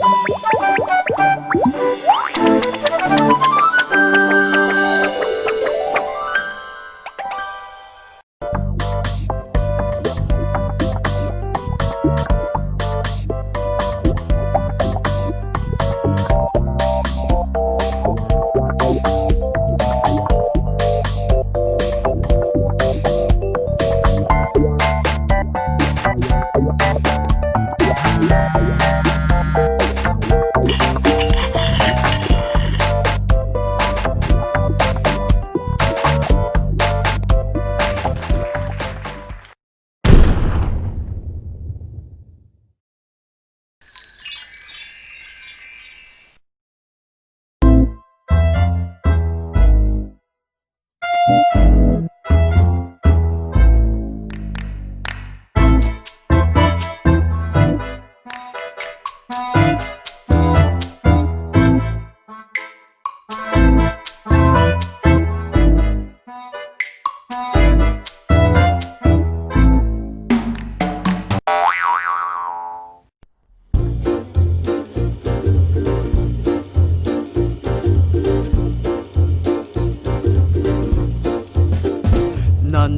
Bye.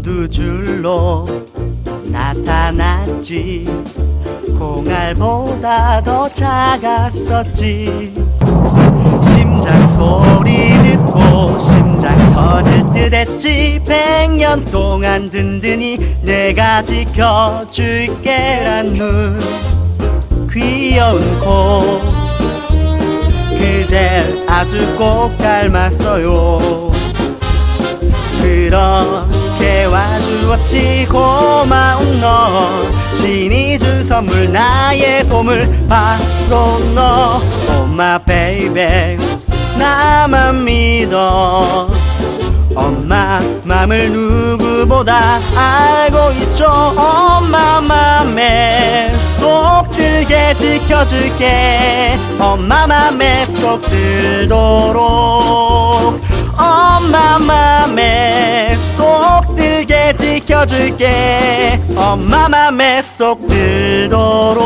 넌두 줄로 나타났지. 콩알보다 더 작았었지. 심장 소리 듣고 심장 터질 듯 했지. 백년 동안 든든히 내가 지켜줄게 란 눈. 귀여운 코. 그댈 아주 꼭 닮았어요. 그렇게 와주었지 고마운 너. 신이 준 선물 나의 보물 바로 너. 엄마 베이베 나만 믿어. 엄마 맘을 누구보다 알고 있죠. 엄마 맘에 쏙 들게 지켜줄게. 엄마 맘에 쏙 들도록 지켜줄게. 엄마 맘에 쏙 들도록